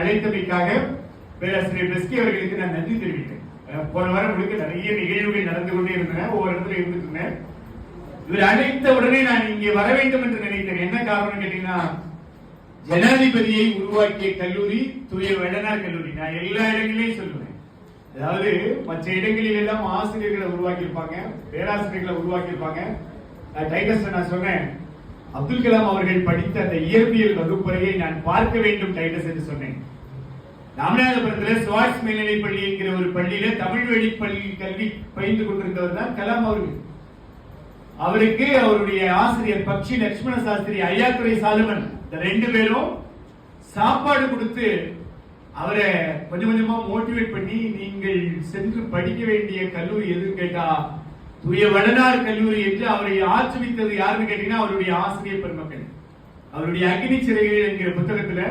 அழைத்தமைக்காக பேராசிரியர் பெஸ்கி அவர்களுக்கு நான் நன்றி தெரிவிக்கிறேன் போன வாரம் உங்களுக்கு நிறைய நிகழ்வுகள் நடந்து கொண்டே இருந்தன. ஒவ்வொரு இடத்துல இருந்துட்டு இவர் அழைத்த உடனே நான் இங்கே வர வேண்டும் என்று நினைத்தேன். என்ன காரணம் கேட்டீங்கன்னா ஜனாதிபதியை உருவாக்கிய கல்லூரி தூய வெள்ளனார் கல்லூரி. நான் எல்லா இடங்களிலையும் சொல்லுவேன். அதாவது மற்ற இடங்களில் எல்லாம் ஆசிரியர்களை உருவாக்கியிருப்பாங்க பேராசிரியர்களை உருவாக்கி இருப்பாங்க நான் சொன்னேன். அப்துல் கலாம் அவர்கள் படித்த அந்த இயற்பியல் வகுப்பறையை நான் பார்க்க வேண்டும் டைட்டஸ் என்று சொன்னேன். ராமநாதபுரத்தில் சுவாஸ் மேல்நிலை பள்ளி என்கிற ஒரு பள்ளியில தமிழ் வழி பள்ளி கல்வி பயின்று கொண்டிருந்தவர் தான் கலாம் அவர்கள். அவருக்கு அவருடைய ஆசிரியர் பக்ஷி லட்சுமண சாஸ்திரி ஐயாத்துறை சாலுமன் இந்த ரெண்டு பேரும் சாப்பாடு கொடுத்து அவரை கொஞ்சம் கொஞ்சமா மோட்டிவேட் பண்ணி நீங்கள் சென்று படிக்க வேண்டிய கல்லூரி எதுன்னு கேட்டா தூய வடனார் கல்லூரி என்று அவரை ஆச்சரித்தது யாருன்னு கேட்டீங்கன்னா அவருடைய ஆசிரியர் பெருமக்கள். அவருடைய அக்னி சிறைகள் என்கிற புத்தகத்துல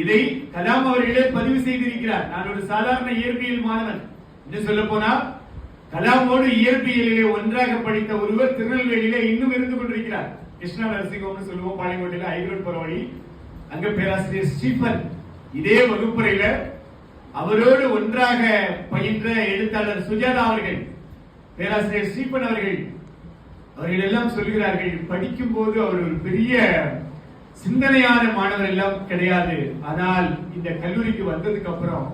இதை கலாம் அவர்களே பதிவு செய்திருக்கிறார். நான் ஒரு சாதாரண இயற்பியல் மாணவன். இன்னும் சொல்ல போனா கலாமோடு இயற்பியலிலே ஒன்றாக படித்த ஒருவர் திருநெல்வேலியில இன்னும் இருந்து கொண்டிருக்கிறார். கிருஷ்ணா நரசிங்கம்னு சொல்லுவோம் பாளையங்கோட்டையில ஐரோட் போற வழி. அங்க பேராசிரியர் ஸ்டீபன். இதே வகுப்பறையில அவரோடு ஒன்றாக பயின்ற எழுத்தாளர் சுஜாதா அவர்கள். பேராசிரியர் ஸ்ரீபன் அவர்கள் அவர்கள் எல்லாம் சொல்கிறார்கள் படிக்கும் போது அவர் ஒரு பெரிய சிந்தனையான மாணவர் எல்லாம் கிடையாது. ஆனால் இந்த கல்லூரிக்கு வந்ததுக்கு அப்புறம்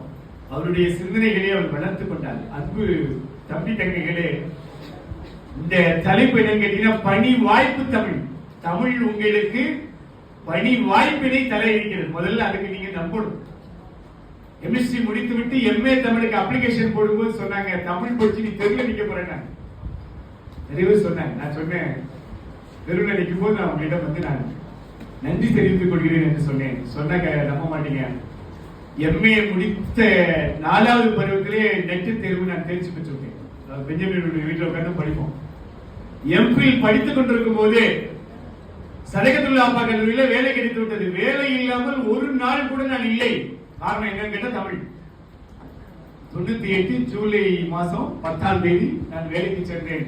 அவருடைய சிந்தனைகளை அவர் வளர்த்து கொண்டார். அன்பு தம்பி தங்கைகளே இந்த தலைப்பு என்னன்னு கேட்டீங்கன்னா பணி வாய்ப்பு தமிழ். தமிழ் உங்களுக்கு பணி வாய்ப்பினை தலையிடுகிறது முதல்ல அதுக்கு நீங்க நம்பணும். கெமிஸ்ட்ரி முடித்து விட்டு எம்ஏ தமிழுக்கு அப்ளிகேஷன் போடும்போது சொன்னாங்க தமிழ் படிச்சு நீ தெருவில் நிக்க போறேன்னு. நிறைய சொன்னாங்க நான் சொன்னேன் தெருவில் நிற்கும் போது நான் உங்ககிட்ட வந்து நான் நன்றி தெரிவித்துக் கொள்கிறேன் என்று சொன்னேன். சொன்னாங்க நம்ப மாட்டீங்க. எம்ஏ முடித்த நாலாவது பருவத்திலே நெட்டு தேர்வு நான் தேர்ச்சி பெற்றிருக்கேன். பெஞ்சமினுடைய வீட்டில் உட்காந்து படிப்போம். எம்பில் படித்துக் கொண்டிருக்கும் போதே சதகத்துள்ள அப்பா கல்லூரியில வேலை கிடைத்து விட்டது. வேலை இல்லாமல் ஒரு நாள் கூட நான் இல்லை. காரணம் என்னன்னு கேட்டால் தமிழ். தொண்ணூத்தி எட்டு ஜூலை மாசம் பத்தாம் தேதி நான் வேலைக்கு சென்றேன்.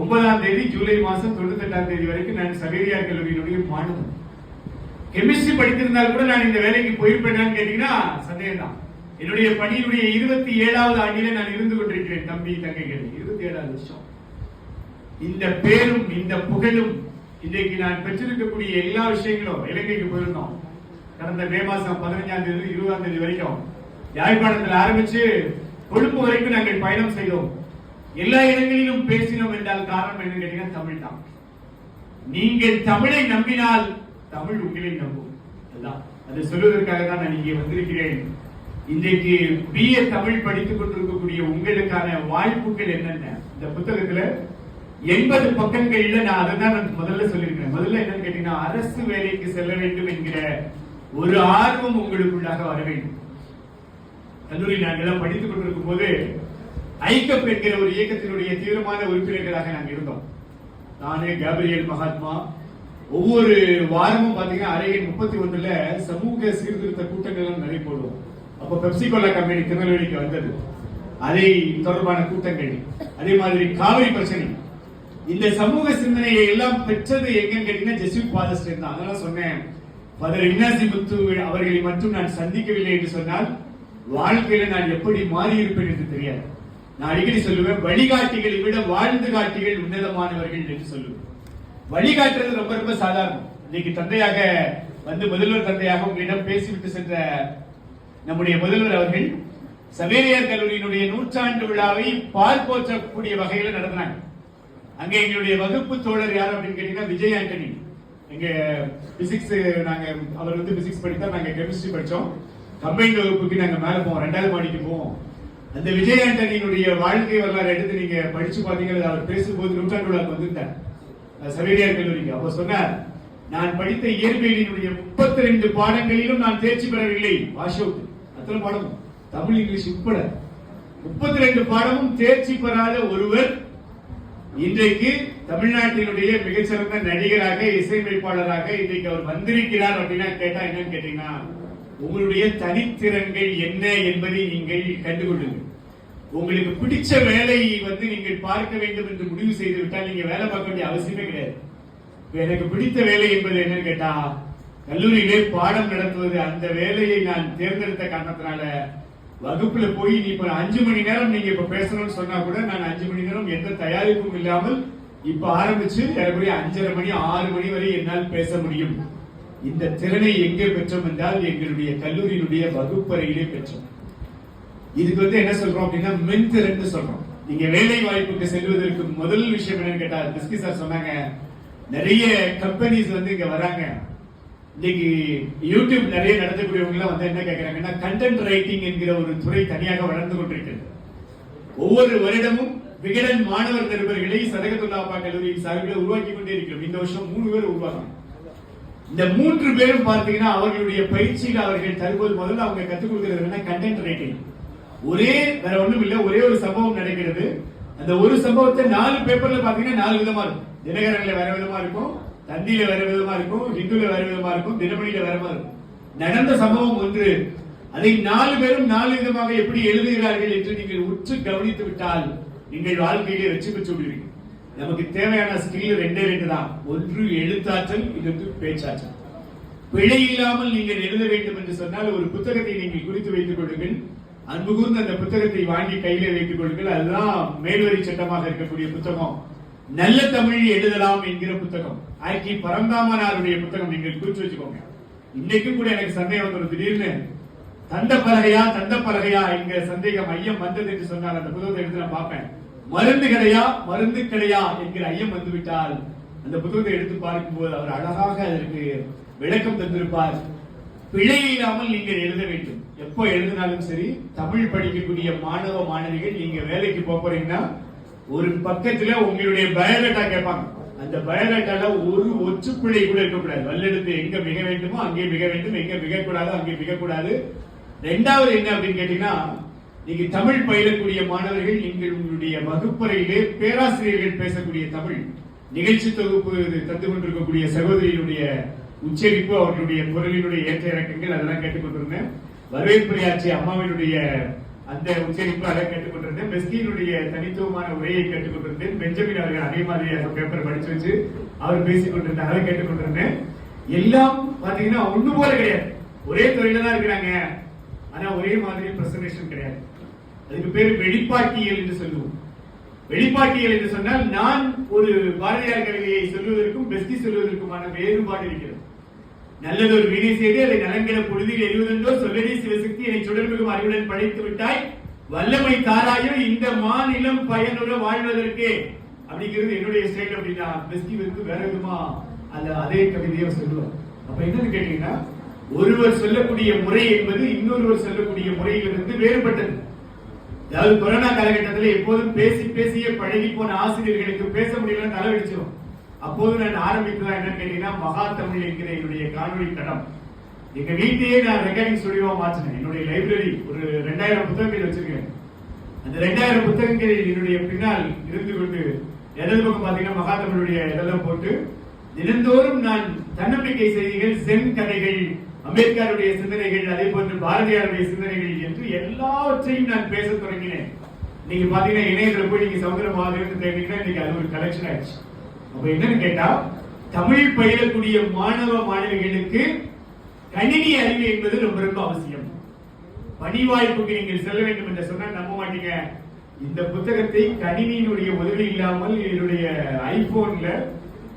ஒன்பதாம் தேதி ஜூலை மாசம் தொண்ணூத்தி எட்டாம் தேதி வரைக்கும் நான் சவேரியார் கல்லூரியினுடைய மாணவன். கெமிஸ்ட்ரி படித்திருந்தால் கூட நான் இந்த வேலைக்கு போயிருப்பேனான்னு கேட்டீங்கன்னா சந்தேகம் தான் என்னுடைய பணியினுடைய இருபத்தி ஏழாவது ஆண்டில நான் இருந்து கொண்டிருக்கிறேன் தம்பி தங்கைகள். இருபத்தி ஏழாவது வருஷம். இந்த பேரும் இந்த புகழும் இன்றைக்கு நான் பெற்றிருக்கக்கூடிய எல்லா விஷயங்களும் இலங்கைக்கு போயிருந்தோம். கடந்த மே மாசம் பதினஞ்சாம் தேதி இருபதாம் தேதி வரைக்கும் யாழ்ப்பாணத்தில் ஆரம்பிச்சு கொழும்பு வரைக்கும் நாங்கள் பயணம் செய்தோம். எல்லா இடங்களிலும் பேசினோம் என்றால் காரணம் என்னன்னு கேட்டீங்கன்னா தமிழ் தான். நீங்கள் தமிழை நம்பினால் தமிழ் உங்களை நம்பும். அதை சொல்வதற்காக தான் நான் இங்கே வந்திருக்கிறேன். இன்றைக்கு பிஏ தமிழ் படித்துக் கொண்டிருக்கக்கூடிய உங்களுக்கான வாய்ப்புகள் என்னென்ன? இந்த புத்தகத்துல எண்பது பக்கங்கள்ல நான் அதை தான் நான் முதல்ல சொல்லியிருக்கிறேன். முதல்ல என்னன்னு கேட்டீங்கன்னா அரசு வேலைக்கு செல்ல வேண்டும் என்கிற ஒரு ஆர்வம் உங்களுக்குள்ளாக வர வேண்டும். கல்லூரி நாங்கள் படித்துக் கொண்டிருக்கும் போது ஐக்கப் என்கிற ஒரு இயக்கத்தினுடைய தீவிரமான உறுப்பினர்களாக நாங்கள் இருந்தோம். நானே கேப்ரியல் மகாத்மா ஒவ்வொரு வாரமும் பாத்தீங்கன்னா அறையின் முப்பத்தி ஒண்ணுல சமூக சீர்திருத்த கூட்டங்கள் நிறைய போடுவோம். அப்ப பெப்சிகோலா கம்பெனி திருநெல்வேலிக்கு வந்தது. அதை தொடர்பான கூட்டங்கள். அதே மாதிரி காவிரி பிரச்சனை. இந்த சமூக சிந்தனையை எல்லாம் பெற்றது எங்கன்னு கேட்டீங்கன்னா ஜெசிப் பாதஸ்ட் தான். அதனால சொன்னேன். பதர் இன்னாசி முத்து அவர்களை மட்டும் நான் சந்திக்கவில்லை என்று சொன்னால் வாழ்க்கையில நான் எப்படி மாறி இருப்பேன் என்று தெரியாது. நான் அடிக்கடி சொல்லுவேன் வழிகாட்டிகளை விட வாழ்ந்து காட்டிகள் உன்னதமானவர்கள் என்று சொல்லுவேன். வழிகாட்டுறது ரொம்ப ரொம்ப சாதாரணம். இன்னைக்கு தந்தையாக வந்து முதல்வர் தந்தையாக உங்களிடம் பேசிவிட்டு சென்ற நம்முடைய முதல்வர் அவர்கள் சவேரியார் கல்லூரியினுடைய நூற்றாண்டு விழாவை பால் போற்றக்கூடிய வகையில நடத்தினாங்க அங்கே எங்களுடைய வகுப்பு தோழர் யார் அப்படின்னு கேட்டீங்கன்னா விஜய் ஆண்டனி. எங்க பிசிக்ஸ் நாங்க அவர் வந்து பிசிக்ஸ் படித்தா நாங்க கெமிஸ்ட்ரி படிச்சோம். கம்பைன் வகுப்புக்கு நாங்க மேல போவோம். ரெண்டாவது மாடிக்கு போவோம். அந்த விஜய் ஆண்டனியினுடைய வாழ்க்கை வரலாறு எடுத்து நீங்க படிச்சு பாத்தீங்கன்னா அவர் பேசும்போது நூற்றாண்டு விழாக்கு வந்திருந்தார். சவேரியார் கல்லூரிக்கு. அப்ப சொன்னார் நான் படித்த இயற்பியலினுடைய முப்பத்தி ரெண்டு பாடங்களிலும் நான் தேர்ச்சி பெறவில்லை. வாஷ் அவுட் அத்தனை பாடமும் தமிழ் இங்கிலீஷ் உட்பட. முப்பத்தி ரெண்டு பாடமும் தேர்ச்சி பெறாத ஒருவர் இன்றைக்கு தமிழ்நாட்டினுடைய மிகச்சிறந்த நடிகராக இசையமைப்பாளராக இன்றைக்கு அவர் வந்திருக்கிறார் அப்படின்னா கேட்டா என்னன்னு கேட்டீங்கன்னா உங்களுடைய தனித்திறன்கள் என்ன என்பதை நீங்கள் கண்டுகொள்ளுங்கள் உங்களுக்கு பிடிச்ச வேலையை வந்து நீங்கள் பார்க்க வேண்டும் என்று முடிவு செய்து விட்டால் நீங்க வேலை பார்க்க வேண்டிய அவசியமே கிடையாது. எனக்கு பிடித்த வேலை என்பது என்னன்னு கேட்டா கல்லூரியிலே பாடம் நடத்துவது அந்த வேலையை நான் தேர்ந்தெடுத்த காரணத்தினால வகுப்புல போய் நீ இப்ப அஞ்சு மணி நேரம் நீங்க இப்ப பேசணும்னு சொன்னா கூட நான் அஞ்சு மணி நேரம் எந்த தயாரிப்பும் இல்லாமல் இப்ப ஆரம்பிச்சு ஏறக்குறைய அஞ்சரை மணி ஆறு மணி வரை என்னால் பேச முடியும். இந்த திறனை எங்கே பெற்றோம் என்றால் எங்களுடைய கல்லூரியினுடைய வகுப்பறையிலே பெற்றோம். இதுக்கு வந்து என்ன சொல்றோம் அப்படின்னா மின் திறன் சொல்றோம். நீங்க வேலை வாய்ப்புக்கு செல்வதற்கு முதல் விஷயம் என்னன்னு கேட்டா பிஸ்கி சார் சொன்னாங்க நிறைய கம்பெனிஸ் வந்து இங்க வராங்க. இன்னைக்கு யூடியூப் நிறைய நடத்தக்கூடியவங்க எல்லாம் வந்து என்ன கேட்குறாங்கன்னா கண்டென்ட் ரைட்டிங் என்கிற ஒரு துறை தனியாக வளர்ந்து கொண்டிருக்கிறது. ஒவ்வொரு வருடமும் விகடன் மாணவர் நிருபர்களை சதகத்துல்லாப்பா கல்லூரியின் சார்பில் உருவாக்கி கொண்டே இருக்கிறோம். இந்த வருஷம் மூணு பேர் உருவாக்கணும் இந்த மூன்று பேரும் பார்த்தீங்கன்னா அவர்களுடைய பயிற்சியில் அவர்கள் தருவது முதல்ல அவங்க கற்றுக் கொடுக்கிறது என்ன கண்டென்ட் ரைட்டிங் ஒரே வேற ஒண்ணும் இல்லை ஒரே ஒரு சம்பவம் நடக்கிறது. அந்த ஒரு சம்பவத்தை நாலு பேப்பர்ல பாத்தீங்கன்னா நாலு விதமா இருக்கும். தினகரன்ல வேற விதமா இருக்கும். தந்தியில வேற விதமா இருக்கும் ஹிந்துல வேற விதமா இருக்கும் தினமணியில வேற மாதிரி இருக்கும். நடந்த சம்பவம் ஒன்று. அதை நாலு பேரும் நாலு விதமாக எப்படி எழுதுகிறார்கள் என்று நீங்கள் உற்று கவனித்து விட்டால் நீங்கள் வாழ்க்கையிலே வெற்றி பெற்று விடுவீர்கள் நமக்கு தேவையான ஸ்கில் ரெண்டே ரெண்டு தான். ஒன்று எழுத்தாற்றல் இன்னொன்று பேச்சாற்றல். பிழை இல்லாமல் நீங்கள் எழுத வேண்டும் என்று சொன்னால் ஒரு புத்தகத்தை நீங்கள் குறித்து வைத்துக் கொள்ளுங்கள். அன்பு கூர்ந்து அந்த புத்தகத்தை வாங்கி கையில வைத்துக் கொள்ளுங்கள். அதுதான் மேல்வரி சட்டமாக இருக்கக்கூடிய புத்தகம். நல்ல தமிழில் எழுதலாம் என்கிற புத்தகம். ஆக்கி பரந்தாமனாருடைய புத்தகம் நீங்கள் குறிச்சு வச்சுக்கோங்க. இன்னைக்கும் கூட எனக்கு சந்தேகம் வந்துடும் திடீர்னு தந்த பலகையா தந்த பலகையா என்கிற சந்தேகம் ஐயம் வந்தது என்று சொன்னால் அந்த புத்தகத்தை எடுத்து நான் பார்ப்பேன். மருந்து கிடையா மருந்து கிடையா என்கிற ஐயம் வந்துவிட்டால் அந்த புத்தகத்தை எடுத்து பார்க்கும்போது அவர் அழகாக அதற்கு விளக்கம் தந்திருப்பார். பிழை இல்லாமல் நீங்கள் எழுத வேண்டும். எப்போ எழுதினாலும் சரி தமிழ் படிக்கக்கூடிய மாணவ மாணவிகள் நீங்க வேலைக்கு போக போறீங்கன்னா ஒரு பக்கத்துல உங்களுடைய பயோடேட்டா கேட்பாங்க. அந்த பயோடேட்டால ஒரு ஒற்று கூட இருக்கக்கூடாது வல்லெடுத்து எங்க மிக வேண்டுமோ அங்கே மிக வேண்டும் எங்க மிகக்கூடாதோ அங்கே மிகக்கூடாது ரெண்டாவது என்ன அப்படின்னு கேட்டீங்கன்னா நீங்க தமிழ் பயிலக்கூடிய மாணவர்கள் நீங்கள் உங்களுடைய வகுப்பறையிலே பேராசிரியர்கள் பேசக்கூடிய தமிழ் நிகழ்ச்சி தொகுப்பு தந்து கொண்டிருக்கக்கூடிய சகோதரியினுடைய உச்சரிப்பு அவர்களுடைய குரலினுடைய ஏற்ற இறக்கங்கள் அதெல்லாம் கேட்டுக்கொண்டிருந்தேன். வரவேற்புரையாற்றிய அம்மாவினுடைய அந்த உச்சரிப்பாக கேட்டுக்கொண்டிருந்தேன். பெஸ்கியினுடைய தனித்துவமான உரையை கேட்டுக்கொண்டிருந்தேன். பெஞ்சமின் அவர்கள் அதே மாதிரியாக பேப்பர் படிச்சு வச்சு அவர் பேசிக் கொண்டிருந்தார். அதை கேட்டுக்கொண்டிருந்தேன். எல்லாம் பாத்தீங்கன்னா ஒண்ணு போல கிடையாது. ஒரே துறையில தான் இருக்கிறாங்க. ஆனா ஒரே மாதிரி பிரசன்டேஷன் கிடையாது. அதுக்கு பேரு வெளிப்பாட்டியல் என்று சொல்லுவோம். வெளிப்பாட்டியல் என்று சொன்னால் நான் ஒரு பாரதியார் கவிதையை சொல்வதற்கும் பெஸ்டி சொல்வதற்குமான வேறுபாடு இருக்கிறது. நல்லது ஒரு செய்து அதை நலங்கிற பொழுதில் எழுவதென்றோ சொல்லடி சிவசக்தி என்னை சுடர்மிகும் அறிவுடன் படைத்து விட்டாய். வல்லமை தாராயோ இந்த மாநிலம் பயனுற வாழ்வதற்கு. அப்படிங்கிறது என்னுடைய ஸ்டைல் அப்படின்னா பெஸ்டி வந்து வேற விதமா அந்த அதே கவிதையை சொல்லுவோம் அப்ப என்னன்னு கேட்டீங்கன்னா ஒருவர் சொல்லக்கூடிய முறை என்பது இன்னொருவர் சொல்லக்கூடிய முறையிலிருந்து வேறுபட்டது. அதாவது கொரோனா காலகட்டத்தில் எப்போதும் பேசி பேசியே பழகி போன ஆசிரியர்களுக்கு பேச முடியலன்னு தலைவடிச்சிடும் அப்போது நான் ஆரம்பிக்கலாம் என்னன்னு கேட்டீங்கன்னா மகா தமிழ் என்கிற என்னுடைய காணொலி தடம். எங்க வீட்டையே நான் ரெக்கார்டிங் ஸ்டுடியோவா மாற்றினேன். என்னுடைய லைப்ரரி ஒரு ரெண்டாயிரம் புத்தகங்கள் வச்சிருக்கேன். அந்த ரெண்டாயிரம் புத்தகங்கள் என்னுடைய பின்னால் இருந்து கொண்டு இடது பக்கம் பாத்தீங்கன்னா மகா தமிழுடைய இதெல்லாம் போட்டு தினந்தோறும் நான் தன்னம்பிக்கை செய்திகள் சென் கதைகள் அம்பேத்கருடைய சிந்தனைகள் அதே போன்று பாரதியாருடைய சிந்தனைகள் என்று எல்லாவற்றையும் நான் பேச தொடங்கினேன். நீங்க பாத்தீங்கன்னா இணையத்துல போய் நீங்க சமுதிர இருந்து தேடிங்கன்னா இன்னைக்கு அது ஒரு கலெக்ஷன் ஆயிடுச்சு. அப்ப என்னன்னு கேட்டா தமிழ் பயிலக்கூடிய மாணவ மாணவிகளுக்கு கணினி அறிவு என்பது ரொம்ப ரொம்ப அவசியம். பணி வாய்ப்புக்கு நீங்கள் செல்ல வேண்டும் என்று சொன்னால் நம்ப மாட்டீங்க. இந்த புத்தகத்தை கணினியினுடைய உதவி இல்லாமல் என்னுடைய ஐபோன்ல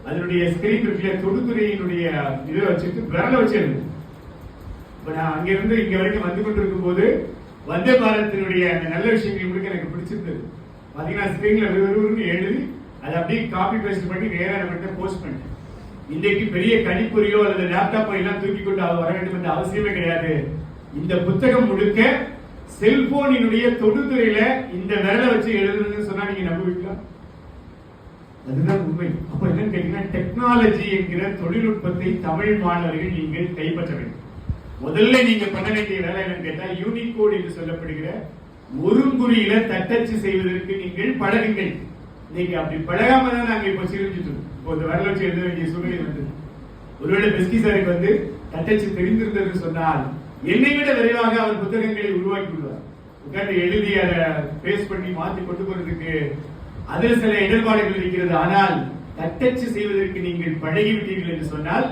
அதனுடைய ஸ்கிரீன் இருக்கிற தொடுதுறையினுடைய இதை வச்சுட்டு விரல வச்சிருந்து இப்ப நான் அங்கிருந்து இங்க வரைக்கும் வந்து கொண்டிருக்கும் போது வந்தே பாரதத்தினுடைய அந்த நல்ல விஷயங்கள் முழுக்க எனக்கு பிடிச்சிருந்தது. பாத்தீங்கன்னா ஸ்கிரீன்ல விறுவிறுன்னு எழுதி அதை அப்படியே காப்பி பேஸ்ட் பண்ணி நேராக நம்மகிட்ட போஸ்ட் பண்ணிட்டேன். இன்றைக்கு பெரிய கணிப்பொறியோ அல்லது லேப்டாப்போ எல்லாம் தூக்கி கொண்டு அவர் வர வேண்டும் என்ற அவசியமே கிடையாது. இந்த புத்தகம் முழுக்க செல்போனினுடைய தொடுதுறையில இந்த விரலை வச்சு எழுதுறதுன்னு சொன்னா நீங்க நம்புவீங்களா? அதுதான் உண்மை. அப்ப என்னன்னு கேட்டீங்கன்னா டெக்னாலஜி என்கிற தொழில்நுட்பத்தை தமிழ் மாணவர்கள் நீங்கள் கைப்பற்ற வேண்டும். முதல்ல நீங்க பண்ண வேண்டிய வேலை என்னன்னு கேட்டா யூனிகோடு என்று சொல்லப்படுகிற ஒரு குறியில தட்டச்சு செய்வதற்கு நீங்கள் பழகுங்கள். நீங்க அப்படி பழகாம தான் நாங்க இப்ப சிரிஞ்சிட்டு இருக்கோம். இப்போ இந்த வரல வச்சு எழுத வேண்டிய சூழ்நிலை வந்து ஒருவேளை பெஸ்கி சாருக்கு வந்து தட்டச்சு தெரிந்திருந்தது சொன்னால் என்னை விட விரைவாக அவர் புத்தகங்களை உருவாக்கி விடுவார். உட்கார்ந்து எழுதி அதை பேஸ் பண்ணி மாத்தி கொண்டு போறதுக்கு அதில் சில இடர்பாடுகள் இருக்கிறது. ஆனால் தட்டச்சு செய்வதற்கு நீங்கள் பழகிவிட்டீர்கள் என்று சொன்னால்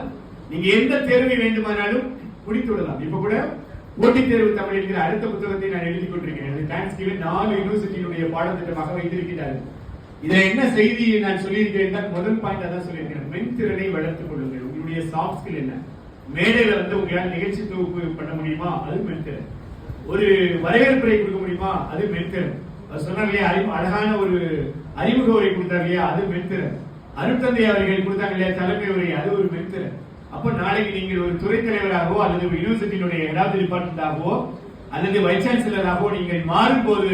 நீங்க எந்த தேர்வை வேண்டுமானாலும் முடித்து விடலாம். இப்ப கூட போட்டித் தேர்வு தமிழ் என்கிற அடுத்த புத்தகத்தை நான் எழுதி கொண்டிருக்கிறேன். தேங்க்ஸ் நாலு யூனிவர்சிட்டியினுடைய பாடத்திட்டமாக வைத்திருக்கிறார்கள். இதுல என்ன செய்தி நான் சொல்லியிருக்கேன் முதல் பாயிண்ட் அதான் சொல்லியிருக்கிறேன். மென்திறனை வளர்த்துக் கொள்ளுங்கள். உங்களுடைய சாஃப்ட் ஸ்கில் என்ன? மேடையில வந்து உங்களால் நிகழ்ச்சி தொகுப்பு பண்ண முடியுமா? அது மென்திறன். ஒரு வரவேற்புரை கொடுக்க முடியுமா? அது மென்திறன். அவர் சொன்னார் இல்லையா அழகான ஒரு அறிமுக உரை கொடுத்தார் இல்லையா? அது மென்திறன். அருட்தந்தை அவர்கள் கொடுத்தாங்க இல்லையா? தலைமை உரை அது ஒரு மென்திறன். அப்போ நாளைக்கு நீங்கள் ஒரு துறை தலைவராகவோ அல்லது யூனிவர்சிட்டியினுடைய ஏதாவது டிபார்ட்மெண்டாகவோ அல்லது வைஸ் சான்சலராகவோ நீங்கள் மாறும்போது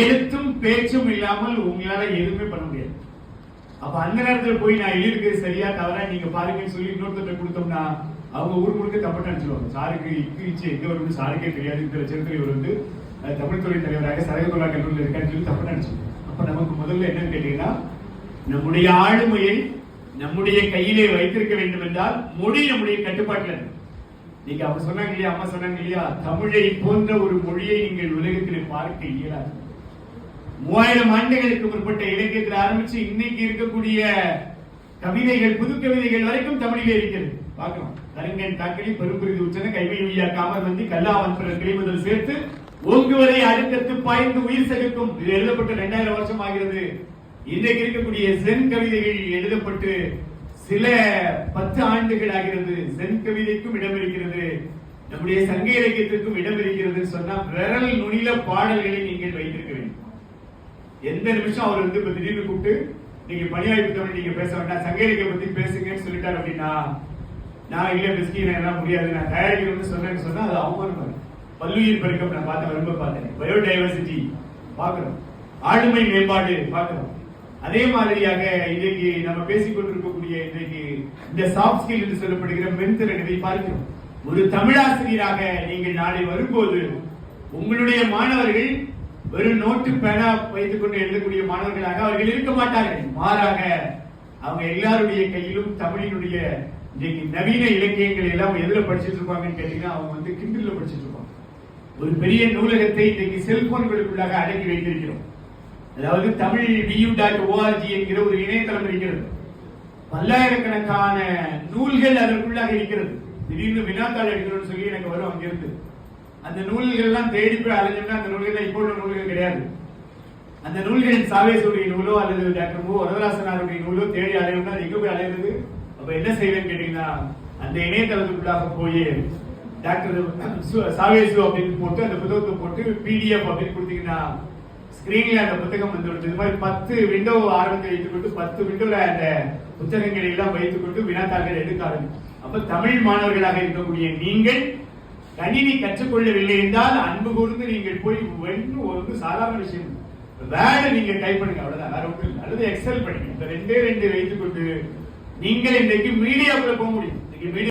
எழுத்தும் பேச்சும் இல்லாமல் உங்களால எதுவுமே பண்ண முடியாது. அப்ப அந்த நேரத்துல போய் நான் எழுதிருக்கிறது சரியா தவறா நீங்க பாருங்கன்னு சொல்லி இன்னொருத்தர் கொடுத்தோம்னா அவங்க ஊர் முழுக்க தப்பு நினைச்சிருவாங்க. சாருக்கு இக்கு இச்சு எங்க வரும்னு சாருக்கே தெரியாது. இந்த லட்சத்தில் இவர் வந்து தமிழ் துறை தலைவராக சரகத்துல்லா கல்லூரியில் இருக்கான்னு சொல்லி தப்பு நினைச்சிருவாங்க. அப்ப நமக்கு முதல்ல என்னன்னு கேட்டீங்கன்னா நம்முடைய ஆளுமையை நம்முடைய கையிலே வைத்திருக்க வேண்டும் என்றால் மொழி நம்முடைய கட்டுப்பாட்டில் நீங்க அப்ப சொன்னாங்க இல்லையா அம்மா சொன்னாங்க இல்லையா தமிழை போன்ற ஒரு மொழியை நீங்கள் உலகத்திலே பார்க்க இயலாது. மூவாயிரம் ஆண்டுகளுக்கு முற்பட்ட இலக்கியத்தில் ஆரம்பிச்சு இன்னைக்கு இருக்கக்கூடிய கவிதைகள் புது கவிதைகள் வரைக்கும் தமிழிலே இருக்கிறது. பார்க்கலாம். கருங்கன் தாக்கலி பெரும்புரிது உச்சன கைமை உய்யா காமர் வந்து கல்லாவன் பிறர் கிளைமுதல் சேர்த்து ஓங்குவதை அடுக்கத்து பாய்ந்து உயிர் செலுக்கும் இது எழுதப்பட்டு ரெண்டாயிரம் வருஷம் ஆகிறது. இன்றைக்கு இருக்கக்கூடிய சென் கவிதைகள் எழுதப்பட்டு சில பத்து ஆண்டுகள் ஆகிறது. சென் கவிதைக்கும் இடம் இருக்கிறது. நம்முடைய சங்க இலக்கியத்திற்கும் இடம் இருக்கிறது சொன்னா விரல் நுனில பாடல்களை நீங்கள் வைத்திருக்க வேண்டும். எந்த நிமிஷம் அவர் வந்து இப்ப திடீர்னு கூப்பிட்டு நீங்க பணியாய்ப்பு தமிழ் நீங்க பேச வேண்டாம் சங்கரிக்க பத்தி பேசுங்கன்னு சொல்லிட்டாரு அப்படின்னா நான் இல்ல பிஸ்கின் எல்லாம் முடியாது. நான் தயாரிக்கணும்னு சொன்னேன்னு சொன்னா அது அவமானம் பல்லுயிர் பெருக்கம் நான் பார்த்த ரொம்ப பார்த்தேன். பயோடைவர்சிட்டி பார்க்கிறோம். ஆளுமை மேம்பாடு பார்க்கிறோம். அதே மாதிரியாக இன்றைக்கு நம்ம பேசிக் கொண்டிருக்கக்கூடிய இன்றைக்கு இந்த சாஃப்ட் ஸ்கில் என்று சொல்லப்படுகிற மென்திறனை பார்க்கிறோம். ஒரு தமிழாசிரியராக நீங்கள் நாளை வரும்போது உங்களுடைய மாணவர்கள் வெறும் நோட்டு பேனா வைத்துக் கொண்டு எழுதக்கூடிய மாணவர்களாக அவர்கள் இருக்க மாட்டார்கள். மாறாக அவங்க எல்லாருடைய கையிலும் தமிழினுடைய இன்றைக்கு நவீன இலக்கியங்கள் எல்லாம் எதுல படிச்சுட்டு இருப்பாங்கன்னு கேட்டீங்கன்னா அவங்க வந்து கிண்டில் படிச்சுட்டு இருப்பாங்க. ஒரு பெரிய நூலகத்தை இன்றைக்கு செல்போன்களுக்குள்ளாக அடக்கி வைத்திருக்கிறோம். அதாவது தமிழ் டியூ டாட் ஓஆர்ஜி என்கிற ஒரு இணையதளம் இருக்கிறது. பல்லாயிரக்கணக்கான நூல்கள் அதற்குள்ளாக இருக்கிறது. திடீர்னு வினாத்தாள் எடுக்கணும்னு சொல்லி எனக்கு வரும் அங்கிருந்து. அந்த நூல்கள் எல்லாம் தேடி போய் அலைஞ்சோம்னா அந்த நூல்கள் இப்போ உள்ள நூல்கள் கிடையாது. அந்த நூல்களின் சாவேசுடைய நூலோ அல்லது டாக்டர் மு. வரதராசனாருடைய நூலோ தேடி அலையணும்னா எங்க போய் அலையிறது அப்ப என்ன செய்வேன்னு கேட்டீங்கன்னா அந்த இணையதளத்துக்குள்ளாக போய் டாக்டர் சாவேசு அப்படின்னு போட்டு அந்த புத்தகத்தை போட்டு பிடிஎஃப் அப்படின்னு கொடுத்தீங்கன்னா ஸ்கிரீன்ல அந்த புத்தகம் வந்து இது மாதிரி பத்து விண்டோ ஆரம்பித்து வைத்துக்கொண்டு பத்து விண்டோல அந்த புத்தகங்களை எல்லாம் வைத்துக்கொண்டு வினாத்தாள்கள் எடுக்க ஆரம்பிக்கும். அப்ப தமிழ் மாணவர்களாக இருக்கக்கூடிய நீங்கள் கணினி கற்றுக்கொள்ளவில்லை என்றால் அன்பு கூர்ந்து நீங்கள் போய் வென்று ஒரு சாதாரண விஷயம். வேர்டை நீங்க டைப் பண்ணுங்க அவ்வளவுதான். வேற ஒன்றும் இல்லை. அல்லது எக்ஸல் பண்ணுங்க இந்த ரெண்டே ரெண்டு வைத்துக்கொண்டு நீங்கள் இன்றைக்கு மீடியாக்குள்ள போக முடியும். இன்னைக்கு மீடியா